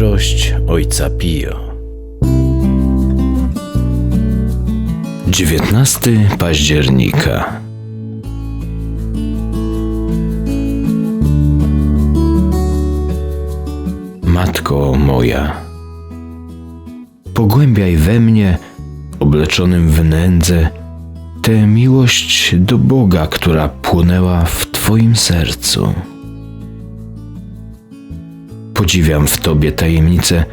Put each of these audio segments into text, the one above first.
Miłość Ojca Pio 19 października Matko moja, pogłębiaj we mnie, obleczonym w nędzę, tę miłość do Boga, która płonęła w Twoim sercu. Podziwiam w Tobie tajemnicę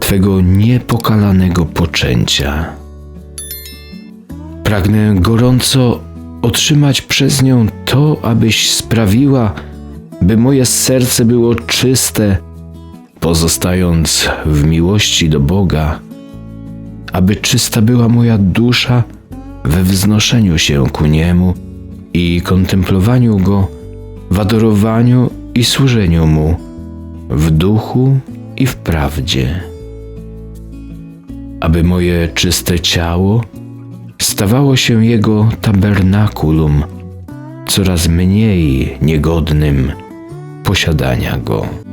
Twego niepokalanego poczęcia. Pragnę gorąco otrzymać przez nią to, abyś sprawiła, by moje serce było czyste, pozostając w miłości do Boga, aby czysta była moja dusza we wznoszeniu się ku Niemu i kontemplowaniu Go, w adorowaniu i służeniu Mu, w duchu i w prawdzie. Aby moje czyste ciało stawało się Jego tabernakulum, coraz mniej niegodnym posiadania Go.